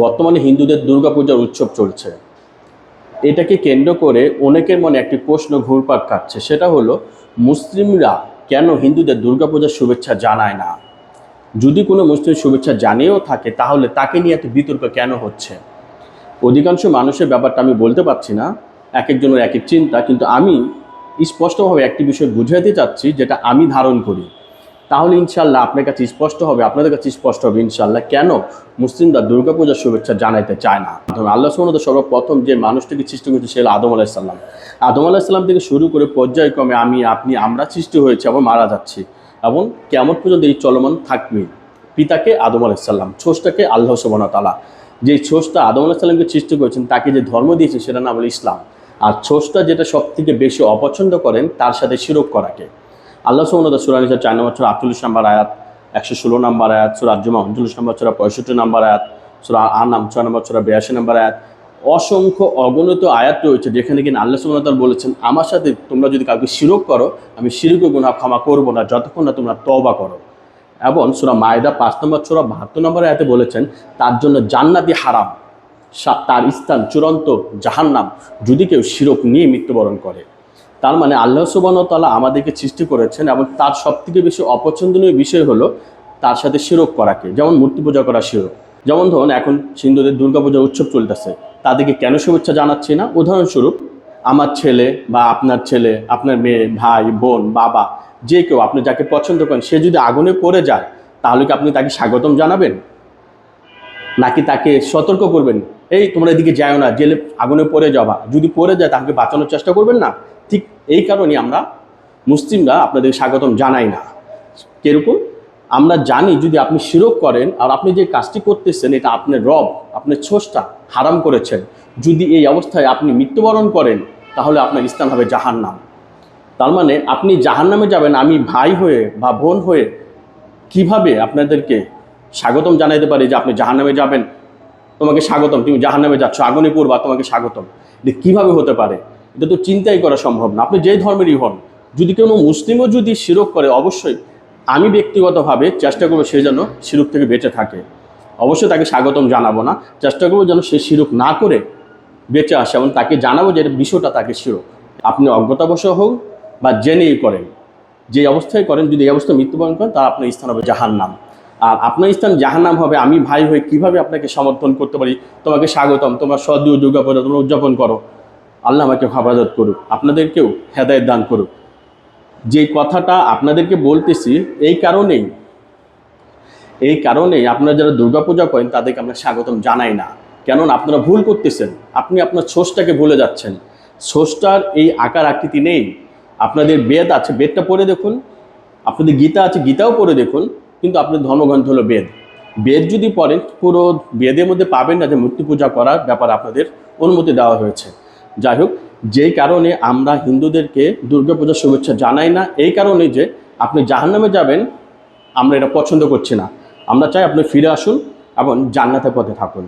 বর্তমানে হিন্দুদের দুর্গাপূজার উৎসব চলছে। এটাকে কেন্দ্র করে অনেকের মনে একটি প্রশ্ন ঘুরপাক খাচ্ছে। সেটা হলো, মুসলিমরা কেন হিন্দুদের দুর্গাপূজার শুভেচ্ছা জানায় না? যদি কোনো মুসলিম শুভেচ্ছা জানিয়েও থাকে, তাহলে তাকে নিয়ে এত বিতর্ক কেন হচ্ছে? অধিকাংশ মানুষের ব্যাপারটা আমি বলতে পারছি না এক একজনের এক এক চিন্তা, কিন্তু আমি স্পষ্টভাবে একটি বিষয় বুঝাইতে চাচ্ছি, যেটা আমি ধারণ করি। তাহলে ইনশাল্লাহ আপনার কাছে স্পষ্ট হবে, আপনাদের কাছে স্পষ্ট হবে ইনশাল্লাহ কেন মুসলিমরা দুর্গাপূজার শুভেচ্ছা জানাইতে চায় না। প্রথমে আল্লাহ সুমত সর্বপ্রথম যে মানুষটিকে সৃষ্টি করেছে সে আদম আলাহিসাল্লাম আদম আলাহিসাল্লাম থেকে শুরু করে পর্যায়ক্রমে আমি, আপনি, আমরা সৃষ্টি হয়েছে এবং মারা যাচ্ছি এবং কেমন পর্যন্ত এই চলমান থাকবে পিতাকে আদম আলাহিসাল্লাম ছোষটাকে আল্লাহ সুবহান তালা যে ছোষটা আদম আলাহিসাল্লামকে সৃষ্টি করেছেন তাকে যে ধর্ম দিয়েছে সেটা নাম হলো ইসলাম। আর ছোষটা যেটা সব থেকে বেশি অপছন্দ করেন তার সাথে শিরক করাকে। আল্লাহ সুমনদা সুরানিসা চার নম্বর সুরা আটচল্লিশ নম্বর আয়াত, একশো ষোলো নম্বর আয়াত সুরা আজমা উনচল্লিশ নম্বর সুরা পঁয়ষট্টি নম্বর আয়াত সুরা আর নাম, ছয় নম্বর সুরা বিরাশি নম্বর আয়াত। অসংখ্য অগণিত আয়াত রয়েছে যেখানে কিনা আল্লাহ সুমনতাল বলেছেন, আমার সাথে তোমরা যদি কাউকে শিরক করো, আমি শিরক গুণা ক্ষমা করব না যতক্ষণ না তোমরা তবা করো। এবং সুরা মায়দা পাঁচ নম্বর, সুরা বাহাত্তর নম্বর আয়াতে বলেছেন, তার জন্য জান্নাতি হারাম তার স্থান চূড়ান্ত জাহান্নাম যদি কেউ শিরক নিয়ে মৃত্যুবরণ করে। তার মানে আল্লাহ সুবাহতাল্লাহ আমাদেরকে সৃষ্টি করেছেন এবং তার সবথেকে বেশি অপছন্দনীয় বিষয় হলো তার সাথে শিরক করাকে, যেমন মূর্তি পূজা করা শিরক। যেমন ধরুন, এখন সিন্ধুদের দুর্গাপূজার উৎসব চলতেছে, তাদেরকে কেন শুভেচ্ছা জানাচ্ছি না? উদাহরণস্বরূপ, আমার ছেলে বা আপনার ছেলে, আপনার মেয়ে, ভাই, বোন, বাবা, যে কেউ আপনি যাকে পছন্দ করেন, সে যদি আগুনে পড়ে যায়, তাহলে কি আপনি তাকে স্বাগতম জানাবেন? নাকি তাকে সতর্ক করবেন? এই তোমরা এদিকে যাও না, জেলে আগুনে পড়ে যাবা। যদি পড়ে যায় তাকে বাঁচানোর চেষ্টা করবেন না। ঠিক এই কারণে আমরা মুসলিমরা আপনাদের স্বাগতম জানাই না। কীরকম? আমরা জানি যদি আপনি শিরক করেন আর আপনি যে কাজটি করতেছেন, এটা আপনার রব, আপনার ছোষটা হারাম করেছেন। যদি এই অবস্থায় আপনি মৃত্যুবরণ করেন, তাহলে আপনার স্থান হবে জাহান্নাম। তার মানে আপনি জাহান্নামে যাবেন, আমি ভাই হয়ে বা বোন হয়ে কীভাবে আপনাদেরকে স্বাগতম জানাইতে পারি যে আপনি জাহান্নামে যাবেন? তোমাকে স্বাগতম। তুমি জাহান্নামে যাচ্ছ, আগুনে পড়বা, তোমাকে স্বাগতম। এটা কীভাবে হতে পারে? এটা তো চিন্তাই করা সম্ভব না। আপনি যেই ধর্মেরই হন, যদি কোনো মুসলিমও যদি শিরক করে, অবশ্যই আমি ব্যক্তিগতভাবে চেষ্টা করব সে যেন শিরক থেকে বেঁচে থাকে। অবশ্যই তাকে স্বাগতম জানাব না। চেষ্টা করব যেন সে শিরক না করে বেঁচে আসে এবং তাকে জানাব যে বিষয়টা তাকে শিরক। আপনি অজ্ঞতাবশ হোক বা জেনেই করেন। যে অবস্থায় করেন, যদি এই অবস্থায় মৃত্যুবরণ করেন তার আপনার স্থান হবে জাহান্নাম। আর আপনার স্থান জাহান্নাম হবে, আমি ভাই হয়ে কীভাবে আপনাকে সমর্থন করতে পারি? তোমাকে স্বাগতম, তোমার সদীয় দুর্গাপূজা তোমরা উদযাপন করো। আল্লাহ আমাকে হেফাজত করুক, আপনাদেরকেও হেদায়ত দান করুক। যে কথাটা আপনাদেরকে বলতেছি, এই কারণেই, এই কারণে আপনারা যারা দুর্গাপূজা করেন, তাদেরকে আমরা স্বাগতম জানাই না। কেননা আপনারা ভুল করতেছেন, আপনি আপনার ছোষটাকে ভুলে যাচ্ছেন। ছোষটার এই আকার আকৃতি নেই। আপনাদের বেদ আছে, বেদটা পড়ে দেখুন। আপনাদের গীতা আছে, গীতাও পড়ে দেখুন। কিন্তু আপনার ধর্মগ্রন্থ হলো বেদ। বেদ যদি পড়েন, পুরো বেদের মধ্যে পাবেন না যে মূর্তি পূজা করার ব্যাপার আপনাদের অনুমতি দেওয়া হয়েছে। যাই হোক, যেই কারণে আমরা হিন্দুদেরকে দুর্গাপূজার শুভেচ্ছা জানাই না, এই কারণে যে আপনি জাহান্নামে যাবেন, আমরা এটা পছন্দ করছি না। আমরা চাই আপনি ফিরে আসুন এবং জান্নাতের পথে থাকুন।